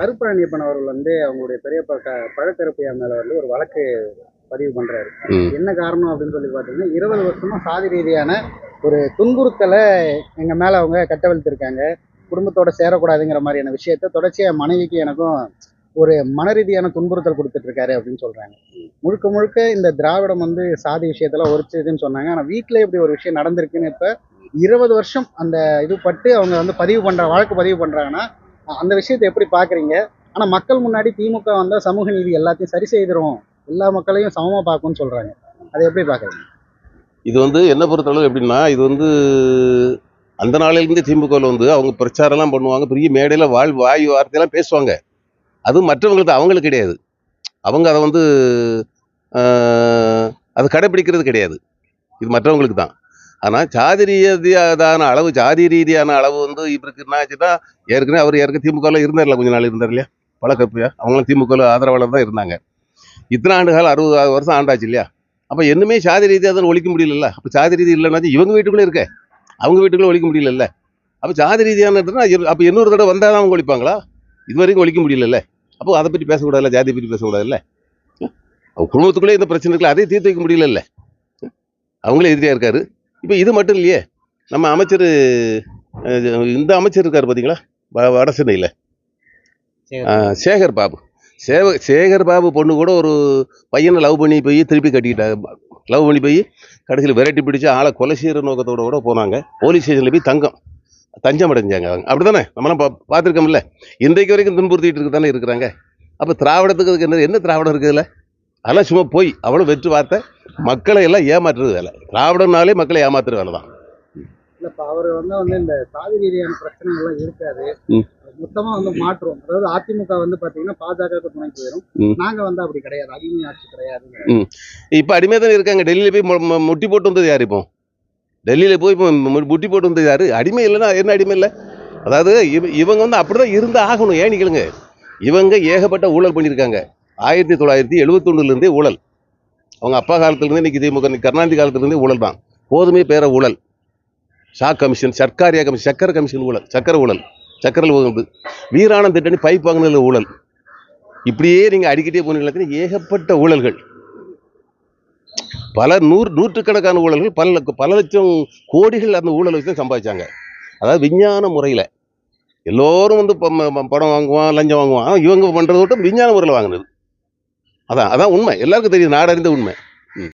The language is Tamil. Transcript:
கருப்பழனியப்பன் அவர்கள் வந்து அவங்களுடைய பெரியப்பா க- பழக்கருப்பையா மேல வந்து ஒரு வழக்கு பதிவு பண்றாரு. என்ன காரணம் அப்படின்னு சொல்லி பார்த்தீங்கன்னா இருபது வருஷமா சாதி ரீதியான ஒரு துன்புறுத்தலை எங்க மேல அவங்க கட்டவிழ்த்திருக்காங்க. குடும்பத்தோட சேரக்கூடாதுங்கிற மாதிரியான விஷயத்த தொடர்ச்சியா மனைவிக்கு எனக்கும் ஒரு மன ரீதியான துன்புறுத்தல் கொடுத்துட்டு இருக்காரு அப்படின்னு சொல்றாங்க. முழுக்க முழுக்க இந்த திராவிடம் வந்து சாதி விஷயத்துல ஒரிச்சதுன்னு சொன்னாங்க. ஆனா வீட்டுல இப்படி ஒரு விஷயம் நடந்திருக்குன்னு இப்ப இருபது வருஷம் அந்த இது பட்டு அவங்க வந்து பதிவு பண்ற வழக்கு பதிவு பண்றாங்கன்னா அந்த விஷயத்தை எப்படி பார்க்குறீங்க ஆனால் மக்கள் முன்னாடி திமுக வந்தால் சமூக நீதி எல்லாத்தையும் சரி செய்திரும். எல்லா மக்களையும் சமமாக பார்க்கும்னு சொல்கிறாங்க அதை எப்படி பார்க்குறீங்க இது வந்து என்ன பொறுத்தளவு எப்படின்னா இது வந்து அந்த நாளிலேருந்து திமுகவில் வந்து அவங்க பிரச்சாரம்லாம் பண்ணுவாங்க. பெரிய மேடையில் வாழ் வாயு வார்த்தையெல்லாம் பேசுவாங்க. அதுவும் மற்றவங்களுக்கு அவங்களுக்கு கிடையாது. அவங்க அதை வந்து அது கடைப்பிடிக்கிறது கிடையாது. இது மற்றவங்களுக்கு தான். ஆனால் ஜாதி ரீதியான அளவு ஜாதி ரீதியான அளவு வந்து இவருக்கு என்ன ஆச்சுன்னா ஏற்கனவே அவர் ஏற்கனவே திமுகவில் இருந்தார்ல கொஞ்ச நாள் இருந்தார் இல்லையா? பழக்கப்பையா? அவங்களும் திமுகவில் ஆதரவாளர் தான் இருந்தாங்க. இத்தனை ஆண்டு காலம் அறுபது வருஷம் ஆண்டாச்சு இல்லையா? அப்போ என்னமே சாதி ரீதியாக தான் ஒழிக்க முடியல அப்போ சாதி ரீதி இல்லைன்னா இவங்க வீட்டுக்குள்ளே இருக்க. அவங்க வீட்டுக்குள்ளே ஒழிக்க முடியலல்ல. அப்போ சாதி ரீதியானதுன்னா அப்போ இன்னொரு தடவை வந்தால் தான் அவங்க ஒழிப்பாங்களா? இது வரைக்கும் ஒழிக்க முடியலல்ல. அப்போ அதை பற்றி பேசக்கூடாதுல்ல ஜாதி பற்றி பேசக்கூடாதுல்ல? அவங்க குடும்பத்துக்குள்ளே இந்த பிரச்சனை இருக்குல்ல அதையும் தீர்த்து வைக்க முடியலல்ல. அவங்களே எதிரியாக இருக்காரு. இப்போ இது மட்டும் இல்லையே நம்ம அமைச்சர் இந்த அமைச்சர் இருக்கார் பார்த்தீங்களா வ- வட சென்னையில். சேகர் பாபு. சேவ சேகர் பாபு பொண்ணு கூட ஒரு பையனை லவ் பண்ணி போய் திருப்பி கட்டிக்கிட்டாங்க லவ் பண்ணி போய் கடைசியில் விரட்டி பிடிச்சி ஆளை கொலை செய்கிற நோக்கத்தோட கூட போனாங்க. போலீஸ் ஸ்டேஷனில் போய் தங்கம் தஞ்சம் அடைஞ்சாங்க அவங்க. அப்படி தானே நம்மளாம் பா பார்த்துருக்கோம்ல. இன்றைக்கு வரைக்கும் துன்புறுத்திட்டு இருக்கு தானே இருக்கிறாங்க. அப்போ திராவிடத்துக்கு என்ன என்ன திராவிடம் இருக்குதுல்ல அதெல்லாம் சும்மா போய் அவ்வளோ வெற்று வார்த்தை மக்களை எல்லாம் ஏமாற்றுறது வேலை. திராவிடம்னாலே மக்களை ஏமாத்துற வேலை தான். இல்ல இப்ப அவர் வந்து வந்து இந்த சாதி ரீதியான பிரச்சனைகள் எல்லாம் இருக்காது. மொத்தமா வந்து மாற்றுவோம். அதாவது அதிமுக வந்து பாத்தீங்கன்னா பாஜக துணை போயிடும். நாங்க வந்து அப்படி கிடையாது. அடிமை ஆட்சி கிடையாது. இப்போ அடிமையாக தானே இருக்காங்க. டெல்லியில் போய் முட்டி போட்டு வந்தது யார் இப்போ? டெல்லியில் போய் முட்டி போட்டு வந்தது யார்? அடிமை இல்லைன்னா என்ன அடிமை இல்லை? அதாவது இவ இவங்க வந்து அப்படி தான் இருந்து ஆகணும். ஏன் கேளுங்க. இவங்க ஏகப்பட்ட ஊழல் பண்ணியிருக்காங்க. ஆயிரத்தி தொள்ளாயிரத்தி எழுபத்தொன்னுலேருந்தே ஊழல். அவங்க அப்பா காலத்துலேருந்து இன்னைக்கு திமுக கருணாநிதி காலத்துலேருந்தே ஊழல் தான் கோதுமை பேர ஊழல். ஷா கமிஷன் சர்க்காரியா கமிஷன் சக்கரை கமிஷன் ஊழல் சக்கர ஊழல் சக்கரை ஊழல் வீராணம் திட்டணி பைப் வாங்கினதில் ஊழல். இப்படியே நீங்கள் அடிக்கிட்டே போனீங்கன்னா ஏகப்பட்ட ஊழல்கள். பல நூறு நூற்றுக்கணக்கான ஊழல்கள் பல பல லட்சம் கோடிகள் அந்த ஊழல் வச்சு சம்பாதிச்சாங்க. அதாவது விஞ்ஞான முறையில். எல்லோரும் வந்து ப- பணம் வாங்குவான் லஞ்சம் வாங்குவான். இவங்க பண்ணுறத விட்டு விஞ்ஞான முறையில் வாங்கினது. அதான் அதான் உண்மை. எல்லாருக்கும் தெரியுது நாடறிந்த உண்மை.